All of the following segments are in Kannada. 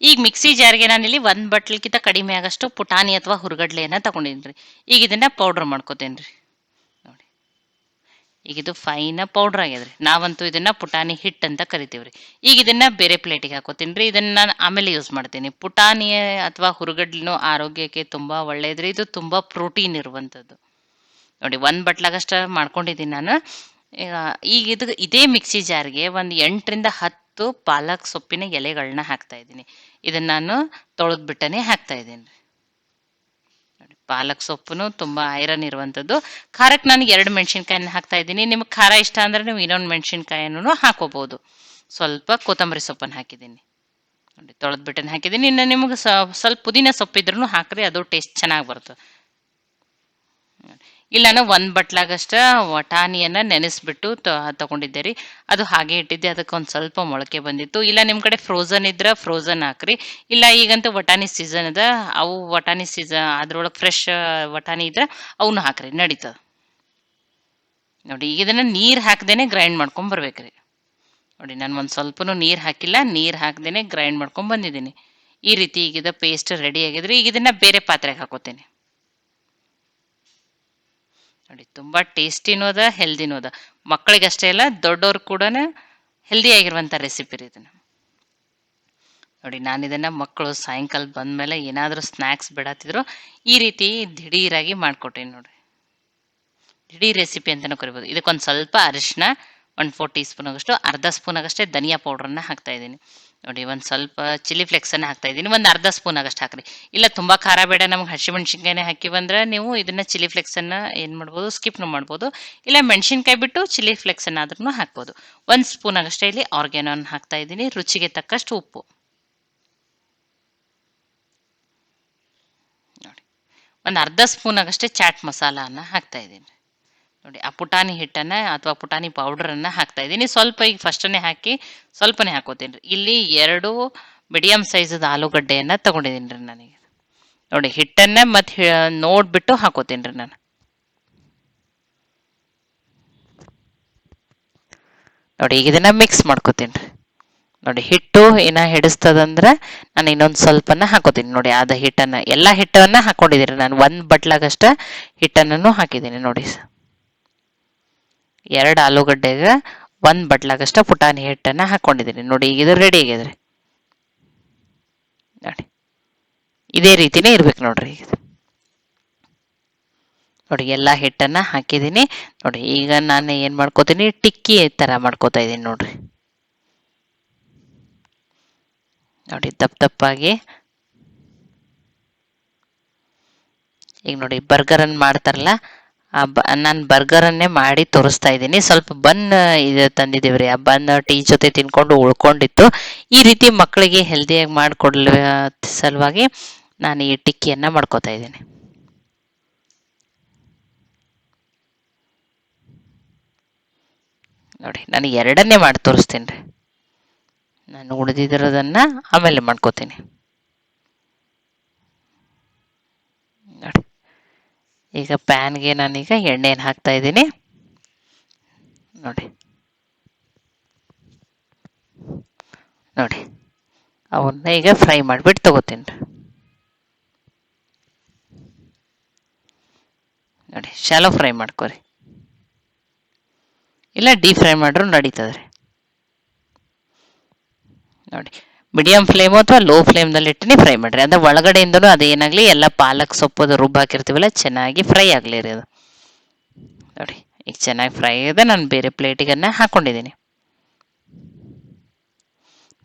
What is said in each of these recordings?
ಈಗ ಮಿಕ್ಸಿ ಜಾರ್ಗೆ ಇಲ್ಲಿ ಒಂದು ಬಟ್ಲಿಗಿಂತ ಕಡಿಮೆ ಆಗಷ್ಟು ಪುಟಾಣಿ ಅಥವಾ ಹುರ್ಗಡ್ಲೆಯನ್ನು ತಗೊಂಡಿದ್ದೀನಿ ರೀ ಈಗ ಇದನ್ನು ಪೌಡ್ರ್ ಮಾಡ್ಕೋತೇನೆ ರೀ ನೋಡಿ. ಈಗ ಇದು ಫೈನ ಪೌಡ್ರ್ ಆಗ್ಯದ್ರಿ. ನಾವಂತೂ ಇದನ್ನು ಪುಟಾಣಿ ಹಿಟ್ಟು ಅಂತ ಕರಿತೀವಿ ರೀ ಈಗ ಇದನ್ನು ಬೇರೆ ಪ್ಲೇಟಿಗೆ ಹಾಕೋತೀನಿ ರೀ ಇದನ್ನು ನಾನು ಆಮೇಲೆ ಯೂಸ್ ಮಾಡ್ತೀನಿ. ಪುಟಾಣಿ ಅಥವಾ ಹುರುಗಡ್ಲಿನೂ ಆರೋಗ್ಯಕ್ಕೆ ತುಂಬ ಒಳ್ಳೆಯದ್ರಿ ಇದು ತುಂಬ ಪ್ರೋಟೀನ್ ಇರುವಂಥದ್ದು ನೋಡಿ, ಒಂದು ಬಟ್ಲಾಗಷ್ಟು ಮಾಡ್ಕೊಂಡಿದ್ದೀನಿ ನಾನು. ಈಗ ಇದು, ಇದೇ ಮಿಕ್ಸಿ ಜಾರ್ಗೆ ಒಂದು ಎಂಟರಿಂದ ಹತ್ತು ಪಾಲಕ್ ಸೊಪ್ಪಿನ ಎಲೆಗಳನ್ನ ಹಾಕ್ತಾ ಇದ್ದೀನಿ. ಇದನ್ನ ನಾನು ತೊಳೆದು ಬಿಟ್ಟನೆ ಹಾಕ್ತಾ ಇದ್ದೀನಿ. ನೋಡಿ, ಪಾಲಕ್ ಸೊಪ್ಪು ತುಂಬ ಐರನ್ ಇರುವಂಥದ್ದು ಖಾರಕ್ಕೆ ನಾನು ಎರಡು ಮೆಣಸಿನ್ಕಾಯಿನ ಹಾಕ್ತಾ ಇದ್ದೀನಿ. ನಿಮ್ಗೆ ಖಾರ ಇಷ್ಟ ಅಂದರೆ ನೀವು ಇನ್ನೊಂದು ಮೆಣಸಿನ್ಕಾಯನ್ನು ಹಾಕೋಬೋದು. ಸ್ವಲ್ಪ ಕೊತ್ತಂಬರಿ ಸೊಪ್ಪನ್ನು ಹಾಕಿದ್ದೀನಿ. ನೋಡಿ, ತೊಳೆದು ಬಿಟ್ಟನ್ನು ಹಾಕಿದ್ದೀನಿ. ಇನ್ನು ನಿಮಗೆ ಸ್ವಲ್ಪ ಪುದೀನ ಸೊಪ್ಪಿದ್ರೂ ಹಾಕ್ರಿ, ಅದು ಟೇಸ್ಟ್ ಚೆನ್ನಾಗಿ ಬರ್ತದೆ. ಇಲ್ಲ ನಾನು ಒಂದು ಬಟ್ಲಾಗಷ್ಟ ವಟಾಣಿಯನ್ನು ನೆನೆಸ್ಬಿಟ್ಟು ತಗೊಂಡಿದ್ದೆ ರೀ ಅದು ಹಾಗೆ ಇಟ್ಟಿದ್ದೆ, ಅದಕ್ಕೆ ಒಂದು ಸ್ವಲ್ಪ ಮೊಳಕೆ ಬಂದಿತ್ತು. ಇಲ್ಲ ನಿಮ್ಮ ಕಡೆ ಫ್ರೋಝನ್ ಇದ್ರೆ ಫ್ರೋಝನ್ ಹಾಕ್ರಿ. ಇಲ್ಲ, ಈಗಂತೂ ವಟಾಣಿ ಸೀಸನ್ ಅದ. ಅವು ವಟಾಣಿ ಸೀಸನ್ ಅದ್ರೊಳಗೆ ಫ್ರೆಶ್ ವಟಾಣಿ ಇದ್ರೆ ಅವನ್ನ ಹಾಕ್ರಿ, ನಡೀತದ. ನೋಡಿ ಈಗ ಇದನ್ನು ನೀರು ಹಾಕ್ದೇನೆ ಗ್ರೈಂಡ್ ಮಾಡ್ಕೊಂಡ್ ಬರ್ಬೇಕ್ರಿ. ನೋಡಿ, ನಾನು ಒಂದು ಸ್ವಲ್ಪನೂ ನೀರು ಹಾಕಿಲ್ಲ, ನೀರು ಹಾಕ್ದೇನೆ ಗ್ರೈಂಡ್ ಮಾಡ್ಕೊಂಡ್ ಬಂದಿದ್ದೀನಿ. ಈ ರೀತಿ ಈಗಿದ ಪೇಸ್ಟ್ ರೆಡಿ ಆಗಿದ್ರೆ ಈಗ ಇದನ್ನ ಬೇರೆ ಪಾತ್ರೆಗೆ ಹಾಕೋತೇನೆ. ನೋಡಿ, ತುಂಬ ಟೇಸ್ಟಿನೂ ಅದ ಹೆಲ್ದಿನೂ ಅದ. ಮಕ್ಕಳಿಗಷ್ಟೇ ಅಲ್ಲ ದೊಡ್ಡವ್ರು ಕೂಡ ಹೆಲ್ದಿ ಆಗಿರುವಂಥ ರೆಸಿಪಿ ರೀ ಇದನ್ನು ನೋಡಿ ನಾನು ಇದನ್ನು ಮಕ್ಕಳು ಸಾಯಂಕಾಲ ಬಂದಮೇಲೆ ಏನಾದರೂ ಸ್ನ್ಯಾಕ್ಸ್ ಬಿಡತ್ತಿದ್ರು ಈ ರೀತಿ ದಿಢೀರಾಗಿ ಮಾಡಿಕೊಟ್ಟೆ ನೋಡಿ ದಿಢೀರ್ ರೆಸಿಪಿ ಅಂತಲೂ ಕರಿಬೋದು. ಇದಕ್ಕೊಂದು ಸ್ವಲ್ಪ ಅರಿಶಿನ ಒಂದು ಫೋರ್ ಟೀ ಸ್ಪೂನ್ ಆಗಷ್ಟು, ಅರ್ಧ ಸ್ಪೂನ್ ಆಗಷ್ಟೇ ಧನಿಯಾ ಪೌಡ್ರನ್ನ ಹಾಕ್ತಾ ಇದ್ದೀನಿ. ನೋಡಿ, ಒಂದು ಸ್ವಲ್ಪ ಚಿಲ್ಲಿ ಫ್ಲೆಕ್ಸನ್ನು ಹಾಕ್ತಾ ಇದ್ದೀನಿ. ಒಂದು ಅರ್ಧ ಸ್ಪೂನ್ ಆಗಷ್ಟು ಹಾಕ್ರಿ. ಇಲ್ಲ, ತುಂಬ ಖಾರ ಬೇಡ. ನಮ್ಗೆ ಹಾಕಿ ಬಂದ್ರೆ ನೀವು ಇದನ್ನು ಚಿಲ್ಲಿ ಫ್ಲೆಕ್ಸನ್ನು ಏನು ಮಾಡ್ಬೋದು ಸ್ಕಿಪ್ನು ಮಾಡ್ಬೋದು. ಇಲ್ಲ, ಮೆಣಸಿನ್ಕಾಯಿ ಬಿಟ್ಟು ಚಿಲ್ಲಿ ಫ್ಲೆಕ್ಸನ್ನು ಆದ್ರೂ ಹಾಕ್ಬೋದು. ಒಂದು ಸ್ಪೂನ್ ಆಗಷ್ಟೇ ಇಲ್ಲಿ ಆರ್ಗ್ಯಾನೋನ್ ಹಾಕ್ತಾ ಇದ್ದೀನಿ. ರುಚಿಗೆ ತಕ್ಕಷ್ಟು ಉಪ್ಪು. ನೋಡಿ, ಒಂದು ಅರ್ಧ ಸ್ಪೂನ್ ಆಗಷ್ಟೇ ಚಾಟ್ ಮಸಾಲಾನ ಹಾಕ್ತಾ ಇದ್ದೀನಿ. ನೋಡಿ, ಆ ಪುಟಾಣಿ ಹಿಟ್ಟನ್ನು ಅಥವಾ ಪುಟಾಣಿ ಪೌಡ್ರನ್ನು ಹಾಕ್ತಾ ಇದ್ದೀನಿ. ಸ್ವಲ್ಪ ಈಗ ಫಸ್ಟನ್ನೇ ಹಾಕಿ ಸ್ವಲ್ಪನೇ ಹಾಕೋತೀನಿ ಇಲ್ಲಿ ಎರಡು ಮೀಡಿಯಮ್ ಸೈಜದ ಆಲೂಗಡ್ಡೆಯನ್ನು ತಗೊಂಡಿದ್ದೀನಿ ರೀ ನನಗೆ. ನೋಡಿ, ಹಿಟ್ಟನ್ನು ಮತ್ತು ನೋಡಿಬಿಟ್ಟು ಹಾಕೋತೀನಿ ರೀ ನಾನು. ನೋಡಿ, ಈಗ ಇದನ್ನು ಮಿಕ್ಸ್ ಮಾಡ್ಕೋತೀನಿ ರೀ. ನೋಡಿ, ಹಿಟ್ಟು ಏನ ಹಿಡಿಸ್ತದಂದ್ರೆ ನಾನು ಇನ್ನೊಂದು ಸ್ವಲ್ಪನ ಹಾಕೋತೀನಿ. ನೋಡಿ ಅದ ಹಿಟ್ಟನ್ನು, ಎಲ್ಲ ಹಿಟ್ಟನ್ನು ಹಾಕೊಂಡಿದ್ದೀನಿ ನಾನು. ಒಂದು ಬಟ್ಲಾಗಷ್ಟ ಹಿಟ್ಟನ್ನು ಹಾಕಿದ್ದೀನಿ ನೋಡಿ ಎರಡು ಆಲೂಗಡ್ಡೆಗೆ ಒಂದು ಬಟ್ಲಾಗಷ್ಟ ಪುಟಾಣಿ ಹಿಟ್ಟನ್ನು ಹಾಕ್ಕೊಂಡಿದ್ದೀನಿ ನೋಡಿ, ಈಗ ಇದು ರೆಡಿ ಆಗ್ಯದ್ರಿ ನೋಡಿ, ಇದೇ ರೀತಿನೇ ಇರ್ಬೇಕು ನೋಡ್ರಿ ಈಗ. ನೋಡಿ, ಎಲ್ಲ ಹಿಟ್ಟನ್ನು ಹಾಕಿದ್ದೀನಿ. ನೋಡಿ, ಈಗ ನಾನು ಏನು ಮಾಡ್ಕೋತೀನಿ, ಟಿಕ್ಕಿ ಥರ ಮಾಡ್ಕೋತಾ ಇದ್ದೀನಿ ನೋಡ್ರಿ. ನೋಡಿ, ದಪ್ಪ ದಪ್ಪಾಗಿ. ಈಗ ನೋಡಿ ಬರ್ಗರನ್ನು ಮಾಡ್ತಾರಲ್ಲ ನಾನು ಬರ್ಗರನ್ನೇ ಮಾಡಿ ತೋರಿಸ್ತಾ ಇದ್ದೀನಿ. ಸ್ವಲ್ಪ ಬನ್ ಇದು ತಂದಿದ್ದೀವಿ ರೀ ಆ ಬನ್ ಟೀ ಜೊತೆ ತಿನ್ಕೊಂಡು ಉಳ್ಕೊಂಡಿತ್ತು. ಈ ರೀತಿ ಮಕ್ಕಳಿಗೆ ಹೆಲ್ದಿಯಾಗಿ ಮಾಡಿಕೊಡ್ಲ, ಸಲುವಾಗಿ ನಾನು ಈ ಟಿಕ್ಕಿಯನ್ನು ಮಾಡ್ಕೋತಾ ಇದ್ದೀನಿ. ನೋಡಿ, ನಾನು ಎರಡನ್ನೇ ಮಾಡಿ ತೋರಿಸ್ತೀನಿ ರೀ. ನಾನು ಉಳಿದಿರೋದನ್ನು ಆಮೇಲೆ ಮಾಡ್ಕೋತೀನಿ ನೋಡಿ ಈಗ ಪ್ಯಾನ್ಗೆ ನಾನೀಗ ಎಣ್ಣೆಯನ್ನು ಹಾಕ್ತಾ ಇದ್ದೀನಿ. ನೋಡಿ. ನೋಡಿ. ಅವನ್ನ ಈಗ ಫ್ರೈ ಮಾಡಿಬಿಟ್ಟು ತಗೋತೀನಿ. ನೋಡಿ ಶಾಲೋ ಫ್ರೈ ಮಾಡ್ಕೋರಿ. ಇಲ್ಲ ಡೀಪ್ ಫ್ರೈ ಮಾಡ್ರೂ ನಡೀತದ್ರಿ. ನೋಡಿ. ಮೀಡಿಯಂ ಫ್ಲೇಮು ಅಥವಾ ಲೋ ಫ್ಲೇಮ್ದಲ್ಲಿ ಇಟ್ಟಿನಿ ಫ್ರೈ ಮಾಡಿರಿ. ಅಂದರೆ ಒಳಗಡೆಯಿಂದಲೂ ಅದೇನಾಗಲಿ ಎಲ್ಲ ಪಾಲಕ್ ಸೊಪ್ಪು ರುಬ್ಬಾಕಿರ್ತೀವಲ್ಲ ಚೆನ್ನಾಗಿ ಫ್ರೈ ಆಗಲಿ ರೀ ಅದು. ನೋಡಿ ಈಗ ಚೆನ್ನಾಗಿ ಫ್ರೈ ಇದೆ, ನಾನು ಬೇರೆ ಪ್ಲೇಟಿಗನ್ನ ಹಾಕ್ಕೊಂಡಿದ್ದೀನಿ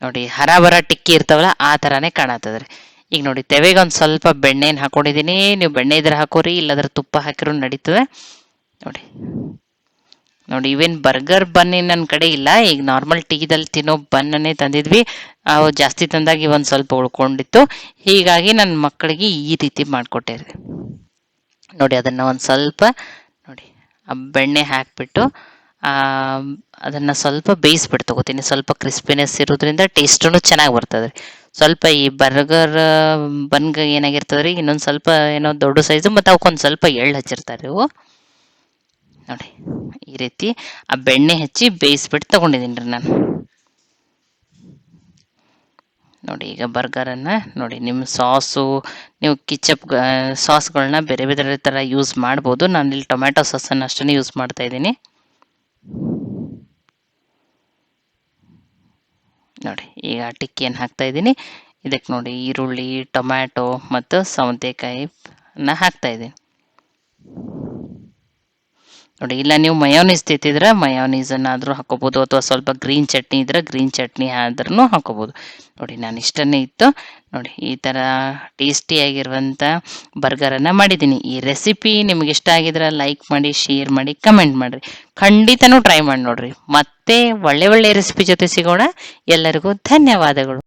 ನೋಡಿ, ಹರ ಬರ ಟಿಕ್ಕಿ ಇರ್ತಾವಲ್ಲ, ಆ ಥರನೇ ಕಾಣತ್ತದ್ರಿ ಈಗ ನೋಡಿ, ತೆವೆಗೆ ಒಂದು ಸ್ವಲ್ಪ ಬೆಣ್ಣೆನ ಹಾಕೊಂಡಿದ್ದೀನಿ ನೀವು ಬೆಣ್ಣೆ ಇದ್ರೆ ಹಾಕೋರಿ, ಇಲ್ಲದ್ರೆ ತುಪ್ಪ ಹಾಕಿರೋ ನಡೀತದೆ. ನೋಡಿ. ನೋಡಿ ಇವೇನು ಬರ್ಗರ್ ಬನ್ ನನ್ನ ಕಡೆ ಇಲ್ಲ. ಈಗ ನಾರ್ಮಲ್ ಟೀದಲ್ಲಿ ತಿನ್ನೋ ಬನ್ನನ್ನೇ ತಂದಿದ್ವಿ. ಅವು ಜಾಸ್ತಿ ತಂದಾಗಿ ಒಂದು ಸ್ವಲ್ಪ ಉಳ್ಕೊಂಡಿತ್ತು. ಹೀಗಾಗಿ ನನ್ನ ಮಕ್ಕಳಿಗೆ ಈ ರೀತಿ ಮಾಡಿಕೊಟ್ಟೆ ನೋಡಿ, ಅದನ್ನು ಒಂದು ಸ್ವಲ್ಪ, ನೋಡಿ, ಆ ಬೆಣ್ಣೆ ಹಾಕಿಬಿಟ್ಟು ಅದನ್ನು ಸ್ವಲ್ಪ ಬೇಯಿಸ್ಬಿಟ್ಟು ತಗೋತೀನಿ. ಸ್ವಲ್ಪ ಕ್ರಿಸ್ಪಿನೆಸ್ ಇರೋದ್ರಿಂದ ಟೇಸ್ಟೂ ಚೆನ್ನಾಗಿ ಬರ್ತದೆ ರೀ. ಸ್ವಲ್ಪ ಈ ಬರ್ಗರ್ ಬನ್ಗೆ ಏನಾಗಿರ್ತದೆ ರೀ, ಇನ್ನೊಂದು ಸ್ವಲ್ಪ ಏನೋ ದೊಡ್ಡ ಸೈಜು ಮತ್ತು ಅವಕ್ಕೊಂದು ಸ್ವಲ್ಪ ಎಳ್ಳು ಹಚ್ಚಿರ್ತಾರೆ ಇವು. ನೋಡಿ ಈ ರೀತಿ ಆ ಬೆಣ್ಣೆ ಹಚ್ಚಿ ಬೇಯಿಸ್ಬಿಟ್ಟು ತಗೊಂಡಿದ್ದೀನಿ ರೀ ನಾನು. ನೋಡಿ, ಈಗ ಬರ್ಗರನ್ನು ನೋಡಿ ನಿಮ್ಮ ಸಾಸು ನೀವು ಕಿಚಪ್ ಸಾಸ್ಗಳನ್ನ ಬೇರೆ ಬೇರೆ ಥರ ಯೂಸ್ ಮಾಡ್ಬೋದು. ನಾನು ಇಲ್ಲಿ ಟೊಮ್ಯಾಟೊ ಸಾಸನ್ನು ಅಷ್ಟೇ ಯೂಸ್ ಮಾಡ್ತಾ ಇದ್ದೀನಿ. ನೋಡಿ, ಈಗ ಟಿಕ್ಕಿಯನ್ನು ಹಾಕ್ತಾ ಇದ್ದೀನಿ. ಇದಕ್ಕೆ ನೋಡಿ, ಈರುಳ್ಳಿ ಟೊಮ್ಯಾಟೊ ಮತ್ತು ಸೌತೆಕಾಯಿನ ಹಾಕ್ತಾ ಇದ್ದೀನಿ. ನೋಡಿ, ಇಲ್ಲ ನೀವು ಮಯೋನೀಸ್ ತಿಂತಿದ್ರೆ ಮಯೋನೀಸನ್ನಾದರೂ ಹಾಕೋಬೋದು, ಅಥವಾ ಸ್ವಲ್ಪ ಗ್ರೀನ್ ಚಟ್ನಿ ಇದ್ರೆ ಗ್ರೀನ್ ಚಟ್ನಿ ಆದ್ರೂ ಹಾಕೋಬೋದು. ನೋಡಿ, ನಾನು ಇಷ್ಟನ್ನೇ ಇತ್ತು. ನೋಡಿ, ಈ ಥರ ಟೇಸ್ಟಿಯಾಗಿರುವಂಥ ಬರ್ಗರನ್ನು ಮಾಡಿದ್ದೀನಿ. ಈ ರೆಸಿಪಿ ನಿಮ್ಗೆ ಇಷ್ಟ ಆಗಿದ್ರೆ ಲೈಕ್ ಮಾಡಿ ಶೇರ್ ಮಾಡಿ ಕಮೆಂಟ್ ಮಾಡಿರಿ. ಖಂಡಿತನೂ ಟ್ರೈ ಮಾಡಿ ನೋಡ್ರಿ. ಮತ್ತೆ ಒಳ್ಳೆ ಒಳ್ಳೆ ರೆಸಿಪಿ ಜೊತೆ ಸಿಗೋಣ. ಎಲ್ಲರಿಗೂ ಧನ್ಯವಾದಗಳು.